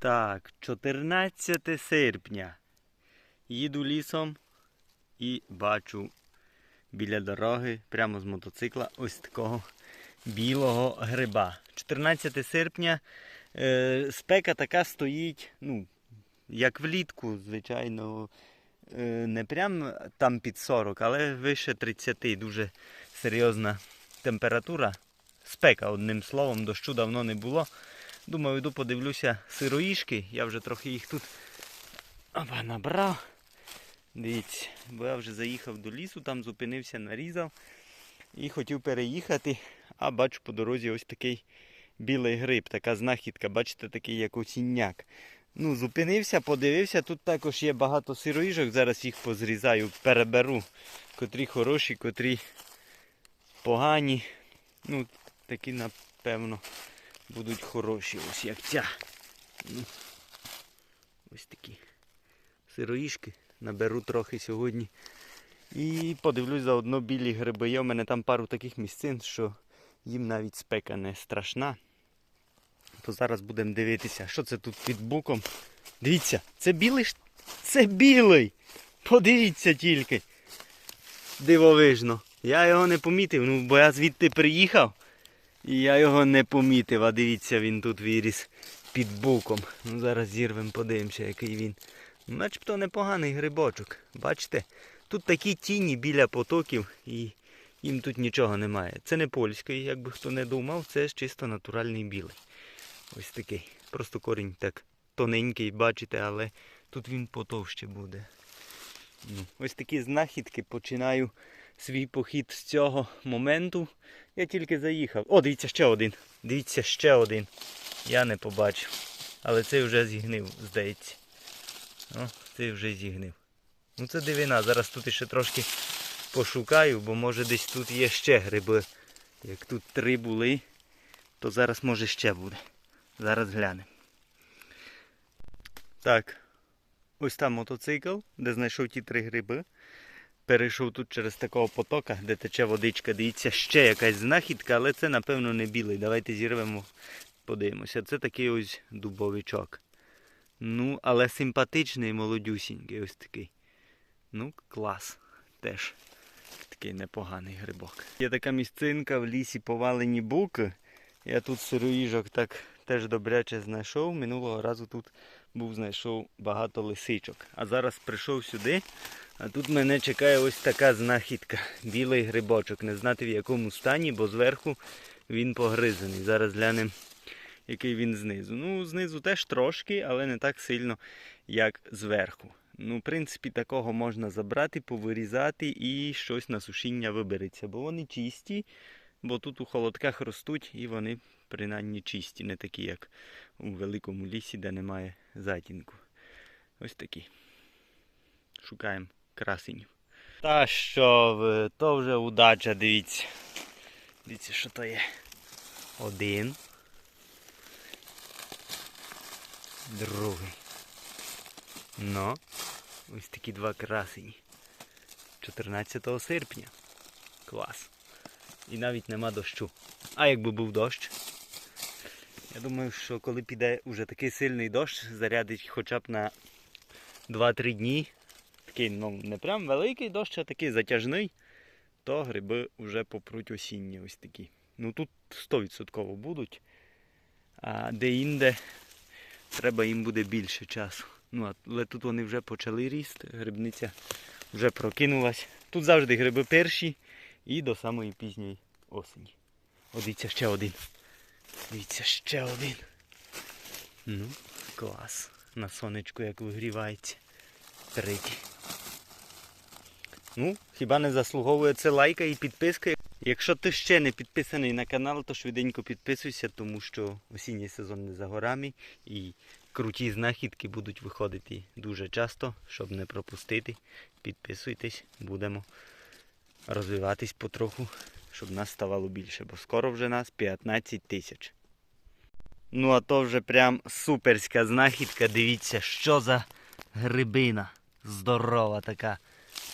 Так, 14 серпня. Їду лісом і бачу біля дороги, прямо з мотоцикла, ось такого білого гриба. 14 серпня е, спека така стоїть, ну, як влітку, звичайно, е, не прям там під 40, але вище 30, дуже серйозна температура. Спека, одним словом, дощу давно не було. Думаю, йду подивлюся сироїшки. Я вже трохи їх тут опа, набрав. Дивіться, бо я вже заїхав до лісу, там зупинився, нарізав і хотів переїхати, а бачу по дорозі ось такий білий гриб, така знахідка, бачите, такий як осінняк. Ну, зупинився, подивився, тут також є багато сироїжок, зараз їх позрізаю, переберу, котрі хороші, котрі погані. Ну, такі, напевно, будуть хороші, ось як ця. Ну, ось такі сироїшки. Наберу трохи сьогодні. І подивлюсь заодно білі гриби. Є у мене там пару таких місцин, що їм навіть спека не страшна. То зараз будемо дивитися, що це тут під буком. Дивіться, це білий. Це білий! Подивіться тільки. Дивовижно. Я його не помітив, ну бо я звідти приїхав. І я його не помітив, а дивіться, він тут виріс під буком. Ну зараз зірвемо, подивимося, який він. Начебто непоганий грибочок. Бачите? Тут такі тіні біля потоків і їм тут нічого немає. Це не польський, як би хто не думав, це ж чисто натуральний білий. Ось такий. Просто корінь так тоненький, бачите, але тут він потовще буде. Ну, Ось такі знахідки починаю свій похід з цього моменту. Я тільки заїхав. О, дивіться, ще один. Дивіться, ще один. Я не побачив. Але цей вже зігнив, здається. О, цей вже зігнив. Ну це дивина. Зараз тут ще трошки пошукаю, бо може десь тут є ще гриби. Як тут три були, то зараз може ще буде. Зараз глянемо. Так. Ось там мотоцикл, де знайшов ті три гриби. Перейшов тут через такого потока, де тече водичка. Дивіться, ще якась знахідка, але це, напевно, не білий. Давайте зірвемо, подивимося. Це такий ось дубовичок. Ну, але симпатичний, молодюсінький ось такий. Ну, клас. Теж такий непоганий грибок. Є така місцинка в лісі повалені буки. Я тут сироїжок так теж добряче знайшов. Минулого разу тут був знайшов багато лисичок. А зараз прийшов сюди, а тут мене чекає ось така знахідка. Білий грибочок. Не знати в якому стані, бо зверху він погризаний. Зараз глянемо, який він знизу. Ну, знизу теж трошки, але не так сильно, як зверху. Ну, в принципі, такого можна забрати, повирізати і щось на сушіння вибереться, бо вони чисті, бо тут у холодках ростуть і вони принаймні чисті, не такі, як у великому лісі, де немає затінку. Ось такі. Шукаємо красенів. Та що ви, то вже удача, дивіться. Дивіться, що то є. Один. Другий. Ну, ось такі два красені. 14 серпня. Клас. І навіть нема дощу. А якби був дощ? Я думаю, що коли піде уже такий сильний дощ, зарядить хоча б на 2-3 дні. Такий, ну, не прям великий дощ, а такий затяжний, то гриби вже попруть осінні ось такі. Ну тут 100% будуть. А де-інде треба їм буде більше часу. Ну, але тут вони вже почали ріст, грибниця вже прокинулась. Тут завжди гриби перші і до самої пізньої осені. О, дивіться, ще один. Дивіться, ще один. Ну, клас. На сонечку як вигрівається. Третій. Ну, хіба не заслуговує це лайка і підписка. Якщо ти ще не підписаний на канал, то швиденько підписуйся, тому що осінній сезон не за горами і круті знахідки будуть виходити дуже часто, щоб не пропустити. Підписуйтесь, будемо розвиватись потроху, щоб нас ставало більше, бо скоро вже нас 15 тисяч. Ну а то вже прям суперська знахідка. Дивіться, що за грибина. Здорова така.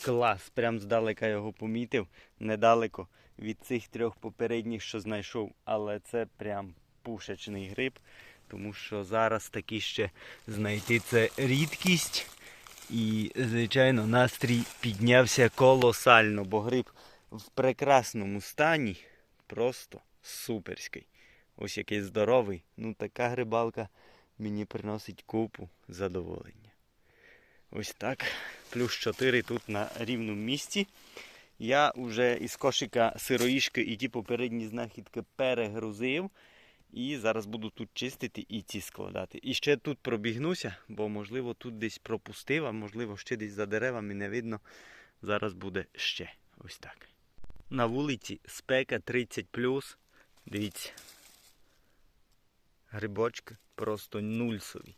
Клас. Прям здалека його помітив. Недалеко від цих трьох попередніх, що знайшов. Але це прям пушечний гриб. тому що зараз таки ще знайти це рідкість. І, звичайно, настрій піднявся колосально, бо гриб в прекрасному стані, просто суперський. Ось який здоровий. Ну така грибалка мені приносить купу задоволення. Ось так. Плюс 4 тут на рівному місці. Я вже із кошика сироїшки і ті попередні знахідки перегрузив. І зараз буду тут чистити і ці складати. І ще тут пробігнуся, бо можливо тут десь пропустив, а можливо ще десь за деревами не видно. Зараз буде ще ось так. На вулиці спека 30 Дивіться. Грибочки просто нульсові.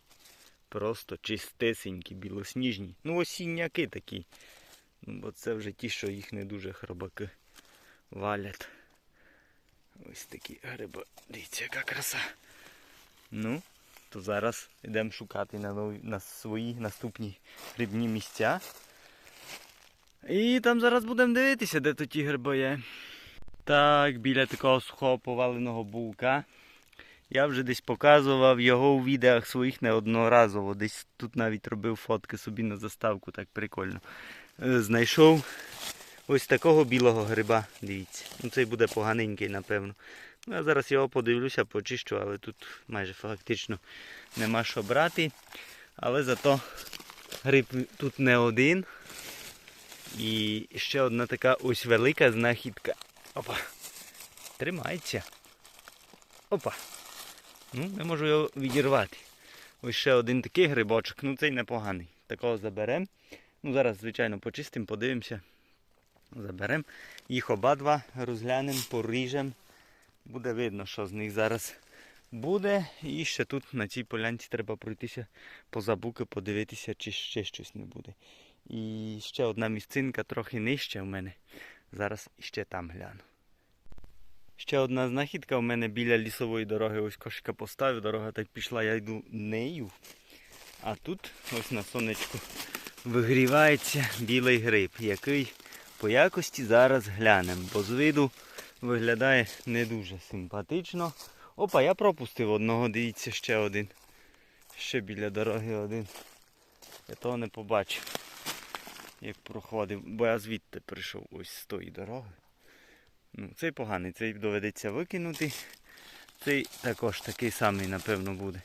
Просто чистесенькі, білосніжні. Ну, осінняки такі. Ну, бо це вже ті, що їх не дуже хробаки валять. Ось такі гриби. Дивіться, яка краса. Ну, то зараз йдемо шукати на, нові, на свої наступні грибні місця. І там зараз будемо дивитися, де тут ті гриби є. Так, біля такого сухого поваленого булка. Я вже десь показував його у відеах своїх неодноразово. Десь тут навіть робив фотки собі на заставку, так прикольно. Е, Знайшов ось такого білого гриба. Дивіться. Ну цей буде поганенький, напевно. Ну, я зараз його подивлюся, почищу, але тут майже фактично нема що брати. Але зато гриб тут не один. І ще одна така ось велика знахідка. Опа. Тримається. Опа. Ну, не можу його відірвати. Ось ще один такий грибочок, ну цей непоганий. Такого заберемо. Ну, зараз, звичайно, почистимо, подивимося. Заберемо. Їх обидва розглянемо, поріжемо. Буде видно, що з них зараз буде. І ще тут на цій полянці треба пройтися по забуки, подивитися, чи ще щось не буде. І ще одна місцинка трохи нижче в мене. Зараз іще там гляну. Ще одна знахідка у мене біля лісової дороги. Ось кошика поставив, дорога так пішла, я йду нею. А тут ось на сонечку вигрівається білий гриб, який по якості зараз глянемо, бо з виду виглядає не дуже симпатично. Опа, я пропустив одного, дивіться, ще один. Ще біля дороги один. Я того не побачив, як проходив, бо я звідти прийшов ось з тої дороги. Ну, цей поганий, цей доведеться викинути. Цей також такий самий, напевно, буде.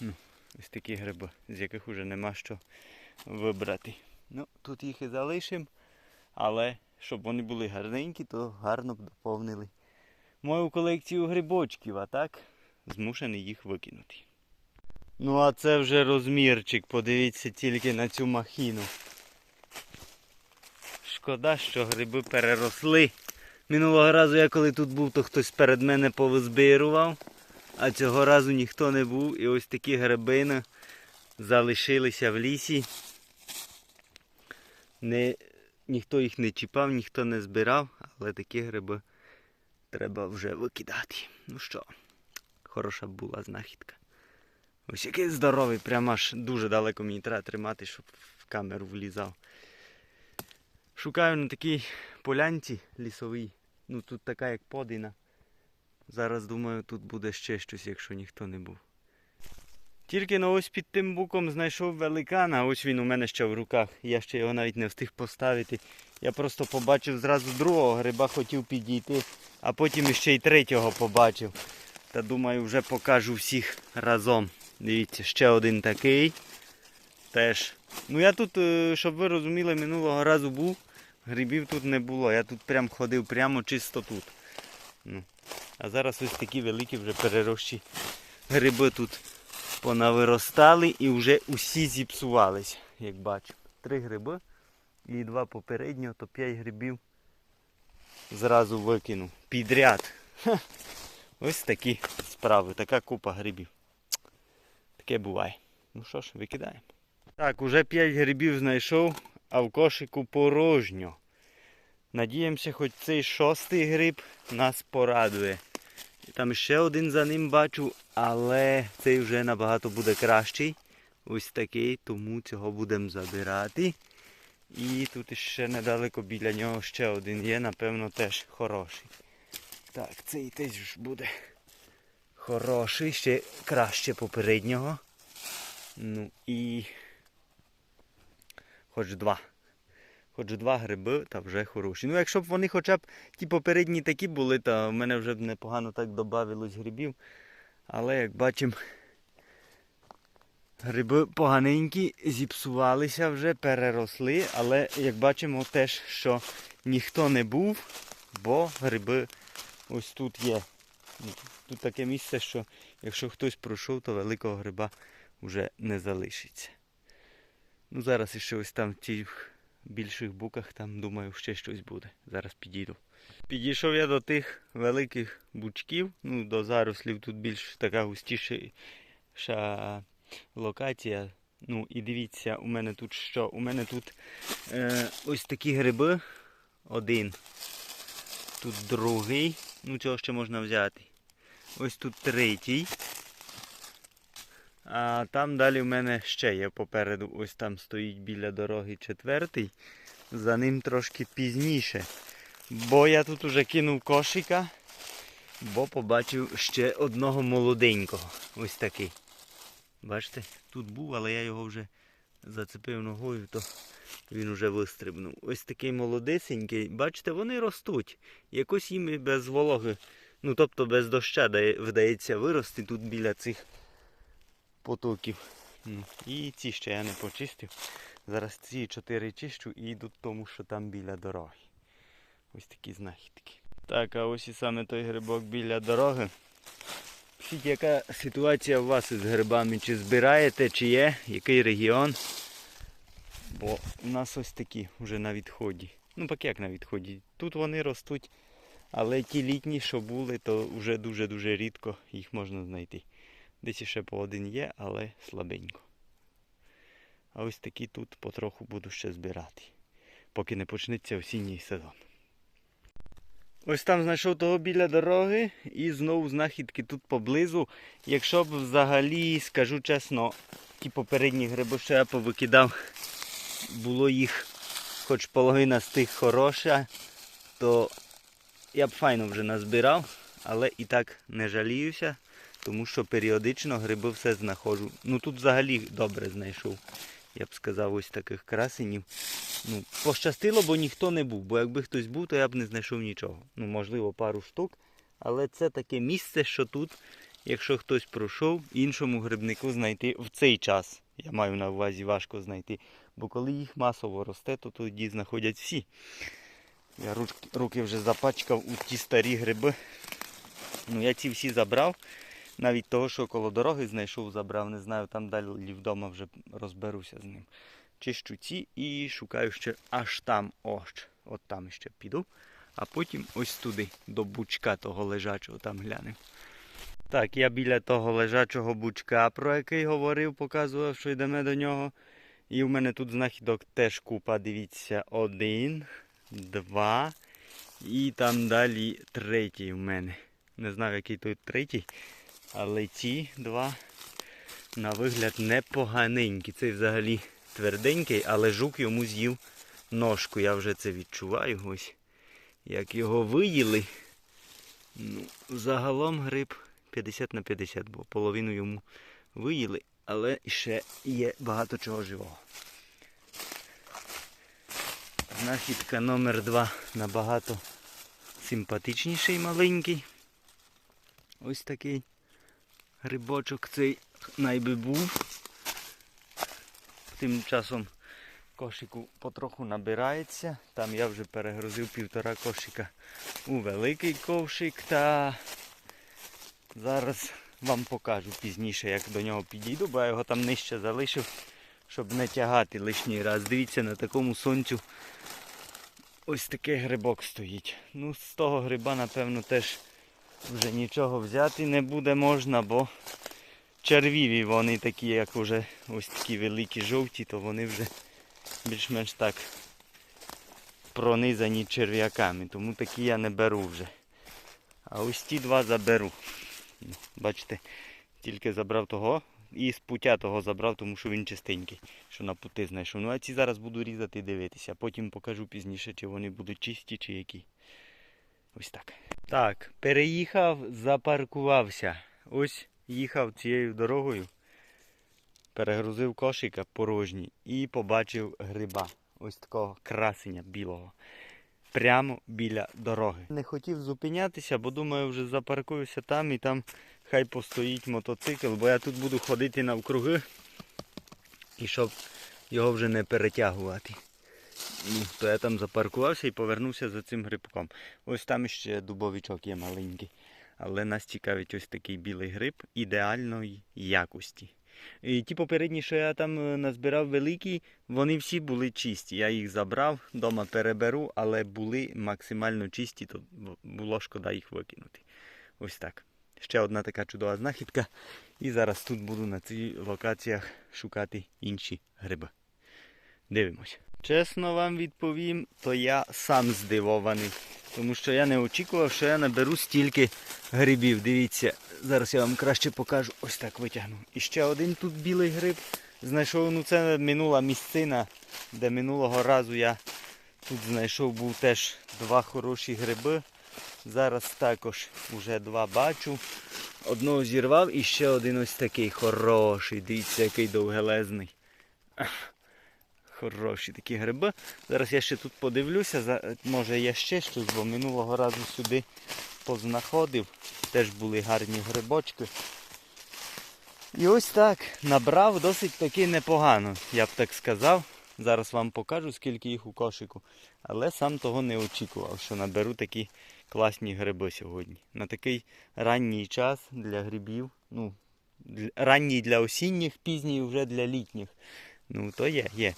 Ну, ось такі гриби, з яких вже нема що вибрати. Ну, тут їх і залишимо, але щоб вони були гарненькі, то гарно б доповнили мою колекцію грибочків, а так змушений їх викинути. Ну а це вже розмірчик, подивіться тільки на цю махіну. Шкода, що гриби переросли. Минулого разу я коли тут був, то хтось перед мене повизбирував, а цього разу ніхто не був. І ось такі грибини залишилися в лісі. Не, ніхто їх не чіпав, ніхто не збирав, але такі гриби треба вже викидати. Ну що, хороша була знахідка. Ось який здоровий, прямо аж дуже далеко мені треба тримати, щоб в камеру влізав. Шукаю на такій полянці лісовій. Ну тут така як подина. Зараз думаю, тут буде ще щось, якщо ніхто не був. Тільки на ось під тим буком знайшов великана, ось він у мене ще в руках. Я ще його навіть не встиг поставити. Я просто побачив зразу другого гриба, хотів підійти, а потім ще й третього побачив. Та думаю, вже покажу всіх разом. Дивіться, ще один такий. Теж. Ну я тут, е, щоб ви розуміли, минулого разу був. Грибів тут не було. Я тут прям ходив прямо чисто тут. Ну. А зараз ось такі великі вже перерощі гриби тут понавиростали і вже усі зіпсувались, як бачу. Три гриби і два попереднього, то п'ять грибів зразу викинув. Підряд. Ха. Ось такі справи, така купа грибів. Таке буває. Ну що ж, викидаємо. Так, уже 5 грибів знайшов, а в кошику порожньо. Надіємося, хоч цей шостий гриб нас порадує. Там ще один за ним бачу, але цей вже набагато буде кращий. Ось такий, тому цього будемо забирати. І тут ще недалеко біля нього ще один є, напевно, теж хороший. Так, цей теж буде хороший, ще краще попереднього. Ну і хоч два. Хоч два гриби, та вже хороші. Ну, якщо б вони хоча б ті попередні такі були, то в мене вже б непогано так додавилось грибів. Але як бачимо, гриби поганенькі, зіпсувалися вже, переросли, але як бачимо теж, що ніхто не був, бо гриби ось тут є. Тут таке місце, що якщо хтось пройшов, то великого гриба вже не залишиться. Ну зараз іще ось там в тих більших буках, там думаю, ще щось буде. Зараз підійду. Підійшов я до тих великих бучків, ну до зарослів тут більш така густіша локація. Ну і дивіться, у мене тут що? У мене тут е, ось такі гриби. Один. Тут другий. Ну цього ще можна взяти. Ось тут третій. А там далі в мене ще є попереду. Ось там стоїть біля дороги четвертий. За ним трошки пізніше. Бо я тут уже кинув кошика, бо побачив ще одного молоденького. Ось такий. Бачите, тут був, але я його вже зацепив ногою, то він вже вистрибнув. Ось такий молодесенький. Бачите, вони ростуть. Якось їм без вологи, ну тобто без доща вдається вирости тут біля цих потоків. І ці ще я не почистив. Зараз ці чотири чищу і йду тому, що там біля дороги. Ось такі знахідки. Так, а ось і саме той грибок біля дороги. Пишіть, яка ситуація у вас із грибами? Чи збираєте, чи є, який регіон? Бо у нас ось такі вже на відході. Ну, так як на відході. Тут вони ростуть, але ті літні, що були, то вже дуже-дуже рідко їх можна знайти. Десь ще по один є, але слабенько. А ось такі тут потроху буду ще збирати, поки не почнеться осінній сезон. Ось там знайшов того біля дороги і знову знахідки тут поблизу. Якщо б взагалі, скажу чесно, ті попередні гриби, що я повикидав, було їх хоч половина з тих хороша, то я б файно вже назбирав, але і так не жаліюся, тому що періодично гриби все знаходжу. Ну тут взагалі добре знайшов. Я б сказав, ось таких красенів. Ну, пощастило, бо ніхто не був. Бо якби хтось був, то я б не знайшов нічого. Ну, можливо, пару штук. Але це таке місце, що тут, якщо хтось пройшов, іншому грибнику знайти в цей час. Я маю на увазі важко знайти. Бо коли їх масово росте, то тоді знаходять всі. Я руки, вже запачкав у ті старі гриби. Ну, я ці всі забрав. Навіть того, що коло дороги знайшов, забрав, не знаю, там далі вдома вже розберуся з ним. Чищу ці і шукаю ще аж там, ось, от там ще піду. А потім ось туди, до бучка того лежачого, там глянемо. Так, я біля того лежачого бучка, про який говорив, показував, що йдемо до нього. І в мене тут знахідок теж купа, дивіться, один, два. І там далі третій в мене. Не знаю, який тут третій. Але ці два на вигляд непоганенькі. Цей взагалі тверденький, але жук йому з'їв ножку. Я вже це відчуваю. Ось. Як його виїли. Ну, загалом гриб 50 на 50, бо половину йому виїли, але ще є багато чого живого. Знахідка номер 2 набагато симпатичніший маленький. Ось такий грибочок цей найби був. Тим часом кошику потроху набирається. Там я вже перегрузив півтора кошика у великий ковшик та зараз вам покажу пізніше, як до нього підійду, бо я його там нижче залишив, щоб не тягати лишній раз. Дивіться, на такому сонцю ось такий грибок стоїть. Ну, з того гриба, напевно, теж вже нічого взяти не буде можна, бо червіві вони такі, як вже ось такі великі жовті, то вони вже більш-менш так пронизані черв'яками. Тому такі я не беру вже. А ось ті два заберу. Ну, Бачите, тільки забрав того і з пуття того забрав, тому що він чистенький, що на пути знайшов. Ну а ці зараз буду різати і дивитися. Потім покажу пізніше, чи вони будуть чисті, чи які. Ось так. Так, переїхав, запаркувався. ось їхав цією дорогою, перегрузив кошика порожній і побачив гриба. Ось такого красення білого. Прямо біля дороги. Не хотів зупинятися, бо думаю, вже запаркуюся там і там хай постоїть мотоцикл, бо я тут буду ходити навкруги. І щоб його вже не перетягувати. Ну, то я там запаркувався і повернувся за цим грибком. Ось там ще дубовичок є маленький. Але нас цікавить ось такий білий гриб ідеальної якості. І ті попередні, що я там е, назбирав великі, вони всі були чисті. Я їх забрав, вдома переберу, але були максимально чисті, то було шкода їх викинути. Ось так. Ще одна така чудова знахідка. І зараз тут буду на цих локаціях шукати інші гриби. Дивимось. Чесно вам відповім, то я сам здивований. Тому що я не очікував, що я наберу стільки грибів. Дивіться, зараз я вам краще покажу. Ось так витягну. І ще один тут білий гриб. Знайшов, ну це минула місцина, де минулого разу я тут знайшов був теж два хороші гриби. Зараз також вже два бачу. Одного зірвав і ще один ось такий хороший. Дивіться, який довгелезний. Хороші такі гриби. Зараз я ще тут подивлюся, може є ще щось, бо минулого разу сюди познаходив. Теж були гарні грибочки. І ось так набрав досить таки непогано, я б так сказав. Зараз вам покажу, скільки їх у кошику. Але сам того не очікував, що наберу такі класні гриби сьогодні. На такий ранній час для грибів. Ну, ранній для осінніх, пізній вже для літніх. Ну, то є, є.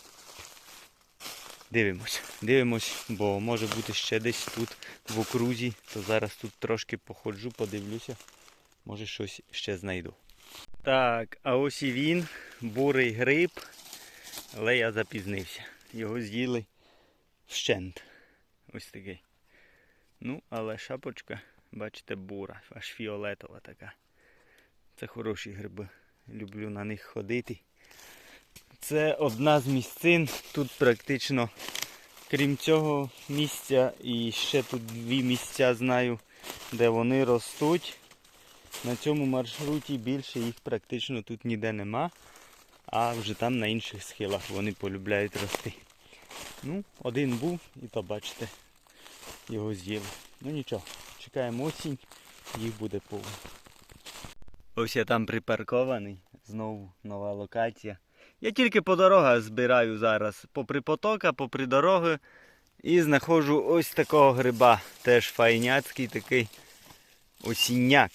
Дивимось, дивимось, бо може бути ще десь тут в окрузі, то зараз тут трошки походжу, подивлюся. Може щось ще знайду. Так, а ось і він, бурий гриб, але я запізнився. Його з'їли вщент. Ось такий. Ну, але шапочка, бачите, бура, аж фіолетова така. Це хороші гриби. Люблю на них ходити. Це одна з місцин. Тут практично, крім цього місця, і ще тут дві місця знаю, де вони ростуть. На цьому маршруті більше їх практично тут ніде нема. А вже там на інших схилах вони полюбляють рости. Ну, один був і то бачите, його з'їли. Ну нічого, чекаємо осінь, їх буде повно. Ось я там припаркований, знову нова локація. Я тільки по дорогах збираю зараз, попри потока, попри дороги. І знаходжу ось такого гриба. Теж файняцький такий осінняк.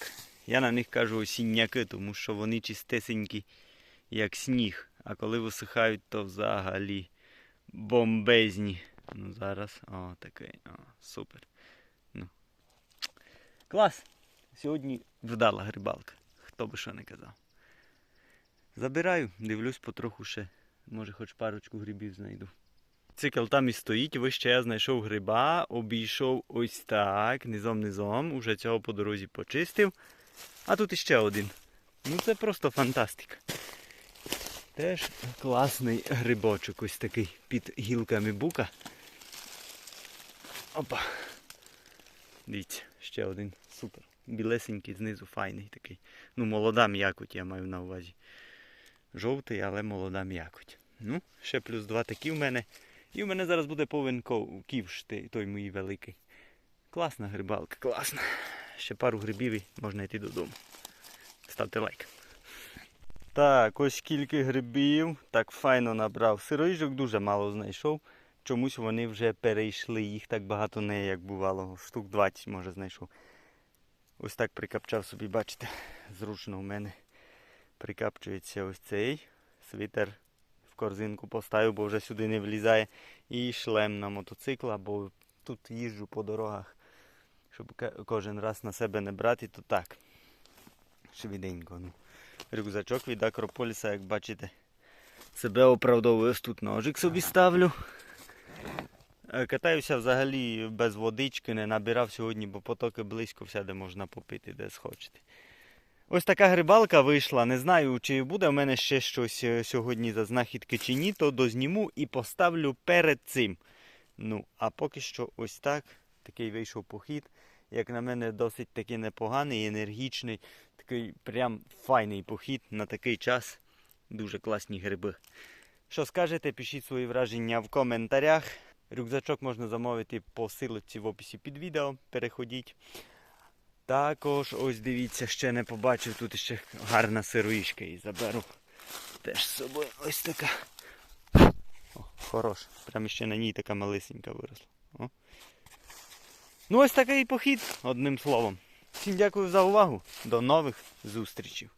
Я на них кажу осінняки, тому що вони чистесенькі, як сніг. А коли висихають, то взагалі бомбезні. Ну зараз, о, такий, о, супер. Ну. Клас! Сьогодні вдала грибалка. Хто би що не казав. Забираю, дивлюсь потроху ще. Може хоч парочку грибів знайду. Цикл там і стоїть, вище я знайшов гриба, обійшов ось так, низом-низом, уже цього по дорозі почистив. А тут іще один. Ну це просто фантастика. Теж класний грибочок, ось такий під гілками бука. Опа. Дивіться, ще один. Супер. Білесенький знизу, файний такий. Ну, молода м'якоть, я маю на увазі. Жовтий, але молода м'якоть. Ну, ще плюс два такі в мене. І в мене зараз буде повен ківш, той мій великий. Класна грибалка, класна. Ще пару грибів і можна йти додому. Ставте лайк. Так, ось скільки грибів. Так файно набрав. Сироїжок дуже мало знайшов. Чомусь вони вже перейшли. Їх так багато не як бувало. Штук 20 може знайшов. Ось так прикапчав собі, бачите, зручно в мене прикапчується ось цей свитер в корзинку поставив, бо вже сюди не влізає. І шлем на мотоцикла, бо тут їжджу по дорогах, щоб кожен раз на себе не брати, то так. Швиденько. Ну. Рюкзачок від Акрополіса, як бачите, себе оправдовую. Ось тут ножик собі ставлю. Е, Катаюся взагалі без водички, не набирав сьогодні, бо потоки близько, все, де можна попити, де схочете. Ось така грибалка вийшла. Не знаю, чи буде в мене ще щось е, сьогодні за знахідки чи ні, то дозніму і поставлю перед цим. Ну, а поки що ось так. Такий вийшов похід. Як на мене, досить таки непоганий, енергічний. Такий прям файний похід на такий час. Дуже класні гриби. Що скажете, пишіть свої враження в коментарях. Рюкзачок можна замовити по силочці в описі під відео. Переходіть. Також, ось дивіться, ще не побачив, тут ще гарна сироїшка і заберу. Теж з собою ось така. О, хорош. Прямо ще на ній така малисенька виросла. О. Ну ось такий похід, одним словом. Всім дякую за увагу. До нових зустрічей.